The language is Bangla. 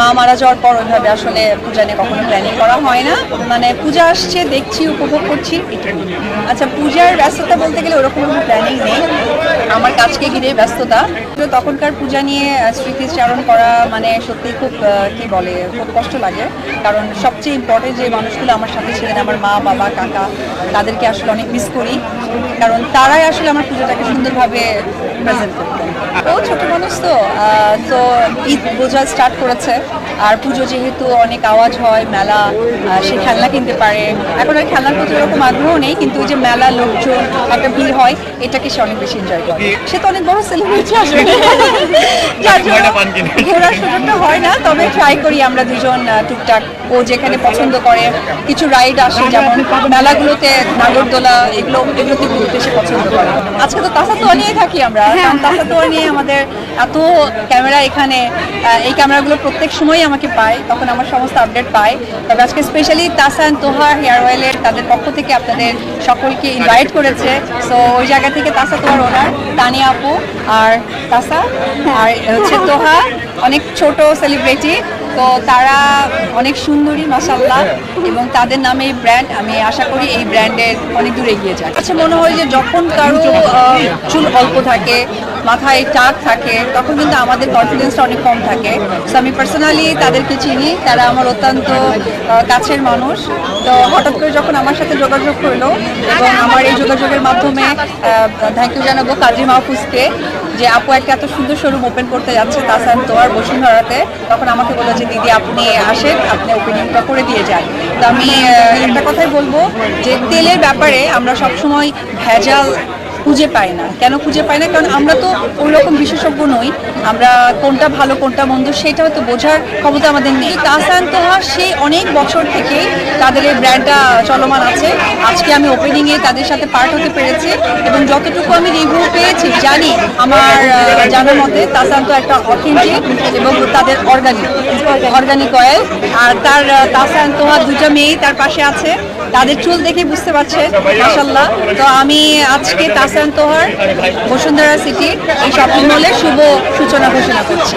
মা মারা যাওয়ার পর ওইভাবে আসলে পূজা নিয়ে কখনো প্ল্যানিং করা হয় না। মানে পূজা আসছে, দেখছি, উপভোগ করছি আচ্ছা পূজার ব্যস্ততা বলতে গেলে ওরকম কোনো প্ল্যানিং নেই। আমার কাজকে ঘিরে ব্যস্ততা। তো তখনকার পূজা নিয়ে স্মৃতিচারণ করা মানে সত্যি খুব কি বলে, খুব কষ্ট লাগে। কারণ সবচেয়ে ইম্পর্টেন্ট যে মানুষগুলো আমার সাথে ছিলেন, আমার মা, বাবা, কাকা, তাদেরকে আসলে অনেক মিস করি। কারণ তারাই আসলে আমার পুজোটাকে সুন্দরভাবে প্রেজেন্ট করতেন ও ছোট মানুষ তো তো ঈদ বোঝা স্টার্ট করেছে। আর পুজো যেহেতু অনেক আওয়াজ হয়, মেলা সে খেলনা কিনতে পারে। এখন আর খেলনার প্রতি ওরকম আগ্রহ নেই, কিন্তু ওই যে মেলা লোকজন, একটা ভিড় হয়, এটাকে সে অনেক বেশি এনজয় করে। সে তো অনেক বড় সেলিব্রিটি আসবে। যার জন্য ঘোরার সুযোগটা হয় না তবে ট্রাই করি আমরা দুজন টুকটাক। ও যেখানে পছন্দ করে কিছু রাইড আসে যেমন মেলাগুলোতে নাগরদোলা এগুলো এগুলোতে ঘুরতে সে পছন্দ করে। আজকে তো তাসাতোয়া নিয়ে থাকি আমরা কারণ তাসাতোয়া নিয়ে আমাদের এত ক্যামেরা এখানে এই ক্যামেরাগুলো প্রত্যেক সময়ই আমাকে পায় তখন আমার সমস্ত আপডেট পায়। তবে আজকে স্পেশালি তাসান তোহা হেয়ার অয়েলের তাদের পক্ষ থেকে আপনাদের সকলকে ইনভাইট করেছে। সো ওই জায়গা থেকে তাসা তোহার ওনার তানিয়া আপু আর তাসা আর হচ্ছে তোহা, অনেক ছোট সেলিব্রিটি তো তারা অনেক সুন্দরী মাসাল্লাহ এবং তাদের নামে এই ব্র্যান্ড আমি আশা করি এই ব্র্যান্ডের অনেক দূরে এগিয়ে যায়। আচ্ছা মনে হয় যে যখন কারও চুল অল্প থাকে, মাথায় টাক থাকে, তখন কিন্তু আমাদের কনফিডেন্সটা অনেক কম থাকে। সো আমি পার্সোনালি তাদেরকে চিনি, তারা আমার অত্যন্ত কাছের মানুষ। তো হঠাৎ করে যখন আমার সাথে যোগাযোগ করল এবং আমার এই যোগাযোগের মাধ্যমে থ্যাংক ইউ জানাব কাজী মাহফুজকে। যে আপু একটা এত সুন্দর শোরুম ওপেন করতে যাচ্ছে তাসান তোমার বসুন্ধরাতে তখন আমাকে বলল যে, দিদি, আপনি আসেন, আপনি ওপেনিংটা করে দিয়ে যান। তো আমি একটা কথাই বলব যে, তেলের ব্যাপারে আমরা সবসময় ভেজাল খুঁজে পাই না। কেন খুঁজে পাই না? কারণ আমরা তো ওই রকম বিশেষজ্ঞ নই। আমরা কোনটা ভালো কোনটা মন্দ সেটা হয়তো বোঝার ক্ষমতা আমাদের নেই। তাসান তোহা সেই অনেক বছর থেকে তাদের এই ব্র্যান্ডটা চলমান আছে। আজকে আমি ওপেনিংয়ে তাদের সাথে পার্ট হতে পেরেছি এবং যতটুকু আমি রিভিউ পেয়েছি জানি আমার জানার মতে তাসান তো একটা অথেন্টিক এবং তাদের অর্গানিক অর্গানিক অয়েল আর তার আহ, তাসান তোহা দুটো মেয়েই তার পাশে আছে। তাদের চুল দেখে বুঝতে পারছেন মাসাল্লাহ তো আমি আজকে তাসান তোহার, বসুন্ধরা সিটি, এই শপিং মলের শুভ সূচনা ঘোষণা করছি।